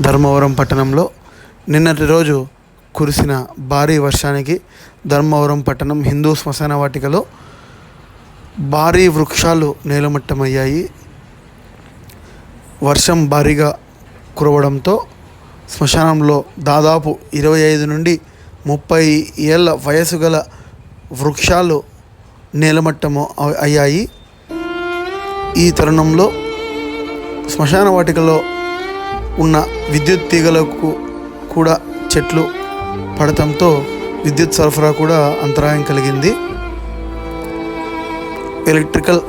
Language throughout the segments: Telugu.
ధర్మవరం పట్టణంలో నిన్నటి రోజు కురిసిన భారీ వర్షానికి ధర్మవరం పట్టణం హిందూ శ్మశాన వాటికలో భారీ వృక్షాలు నేలమట్టమయ్యాయి. వర్షం భారీగా కురవడంతో శ్మశానంలో దాదాపు ఇరవై ఐదు నుండి ముప్పై ఏళ్ళ వయసు గల వృక్షాలు నేలమట్టము అయ్యాయి. ఈ తరుణంలో శ్మశాన వాటికలో ఉన్న విద్యుత్ తీగలకు కూడా చెట్లు పడటంతో విద్యుత్ సరఫరా కూడా అంతరాయం కలిగింది. ఎలక్ట్రికల్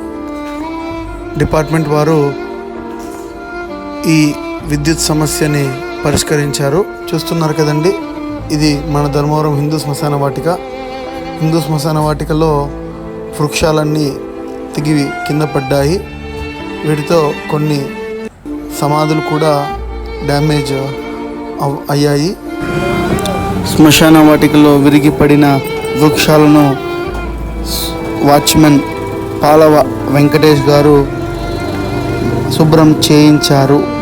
డిపార్ట్మెంట్ వారు ఈ విద్యుత్ సమస్యని పరిష్కరించారు. చూస్తున్నారు కదండి ఇది మన ధర్మవరం హిందూ శ్మశాన వాటిక. హిందూ శ్మశాన వాటికలో వృక్షాలన్నీ తిగివి కింద పడ్డాయి. వీటితో కొన్ని సమాధులు కూడా డ్యామేజ్ uh, అవ్- అయ్యాయి. శ్మశాన వాటికలో విరిగి పడిన వృక్షాలను వాచ్మెన్ పాలవ వెంకటేష్ గారు శుభ్రం చేయించారు.